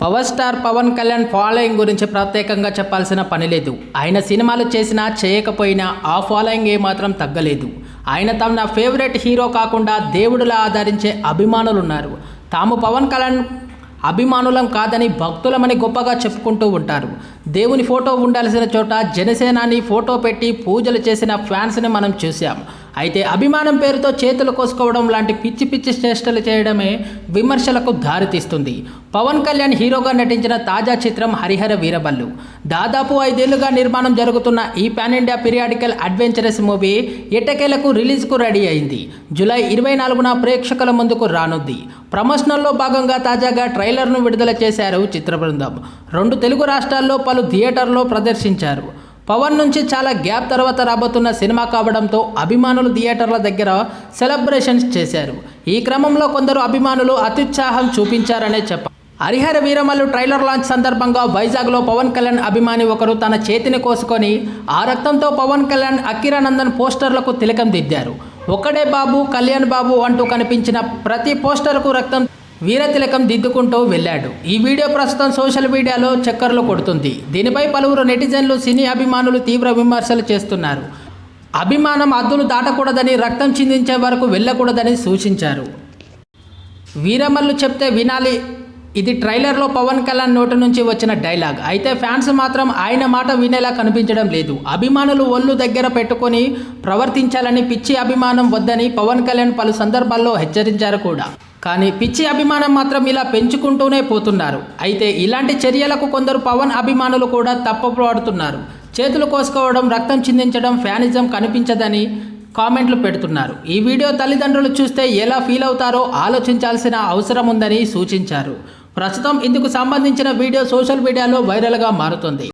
Power star Pawan Kalyan following గురించి ప్రత్యేకంగా చెప్పాల్సిన పని లేదు. ఆయన సినిమాలు చేసినా చేయకపోయినా ఆ ఫాలోయింగ్ ఏమాత్రం తగ్గలేదు. ఆయన తమ నా ఫేవరెట్ హీరో కాకుండా దేవుడిలా ఆదరించే అభిమానులు ఉన్నారు తాము పవన్ కళ్యాణ్ అభిమానులం కాదని భక్తులమని గొప్పగా చెప్పుకుంటూ ఉంటారు. దేవుని ఫోటో ఉండాల్సిన చోట జనసేనాని ఫోటో పెట్టి పూజలు చేసిన ఫ్యాన్స్ని మనం చూసాం అయితే అభిమానం పేరుతో చేతులు కోసుకోవడం లాంటి పిచ్చి పిచ్చి చేష్టలు చేయడమే విమర్శలకు దారితీస్తుంది. పవన్ కళ్యాణ్ హీరోగా నటించిన తాజా చిత్రం హరిహర వీరబల్లు. దాదాపు ఐదేళ్ళుగా నిర్మాణం జరుగుతున్న ఈ pan India periodical adventurous movie ఎట్టకేలకు రిలీజ్కు రెడీ అయింది. జూలై ఇరవై నాలుగున ప్రేక్షకుల ముందుకు రానుంది. ప్రమోషనల్లో భాగంగా తాజాగా ట్రైలర్ను విడుదల చేశారు చిత్ర బృందం. రెండు తెలుగు రాష్ట్రాల్లో పలు థియేటర్లో ప్రదర్శించారు. పవన్ నుంచి చాలా గ్యాప్ తర్వాత రాబోతున్న సినిమా కావడంతో అభిమానులు థియేటర్ల దగ్గర సెలబ్రేషన్స్ చేశారు. ఈ క్రమంలో కొందరు అభిమానులు అత్యుత్సాహం చూపించారనే చెప్పారు హరిహర వీరమల్లు ట్రైలర్ లాంచ్ సందర్భంగా వైజాగ్లో పవన్ కళ్యాణ్ అభిమాని ఒకరు తన చేతిని కోసుకొని ఆ రక్తంతో పవన్ కళ్యాణ్ అకిరానందన్ పోస్టర్లకు తిలకం దిద్దారు. ఒక్కడే బాబు కళ్యాణ్ బాబు అంటూ కనిపించిన ప్రతి పోస్టర్కు రక్తం వీరతిలకం దిద్దుకుంటూ వెళ్ళాడు. ఈ వీడియో ప్రస్తుతం సోషల్ మీడియాలో చక్కర్లు కొడుతుంది. దీనిపై పలువురు నెటిజన్లు సినీ అభిమానులు తీవ్ర విమర్శలు చేస్తున్నారు. అభిమానం అద్దులు దాటకూడదని రక్తం చిందించే వరకు వెళ్ళకూడదని సూచించారు. వీరమల్లు చెప్తే వినాలి ఇది ట్రైలర్లో పవన్ కళ్యాణ్ నోటి నుంచి వచ్చిన డైలాగ్. అయితే ఫ్యాన్స్ మాత్రం ఆయన మాట వినేలా కనిపించడం లేదు. అభిమానులు ఒళ్ళు దగ్గర పెట్టుకొని ప్రవర్తించాలని పిచ్చి అభిమానం వద్దని పవన్ కళ్యాణ్ పలు సందర్భాల్లో హెచ్చరించారు కూడా. కానీ పిచ్చి అభిమానం మాత్రం ఇలా పెంచుకుంటూనే పోతున్నారు. అయితే ఇలాంటి చర్యలకు కొందరు పవన్ అభిమానులు కూడా తప్పపడుతున్నారు చేతులు కోసుకోవడం రక్తం చిందించడం ఫ్యానిజం కనిపించదని కామెంట్లు పెడుతున్నారు. ఈ వీడియో తల్లిదండ్రులు చూస్తే ఎలా ఫీల్ అవుతారో ఆలోచించాల్సిన అవసరం ఉందని సూచించారు. ప్రస్తుతం ఇందుకు సంబంధించిన వీడియో సోషల్ మీడియాలో వైరల్గా మారుతుంది.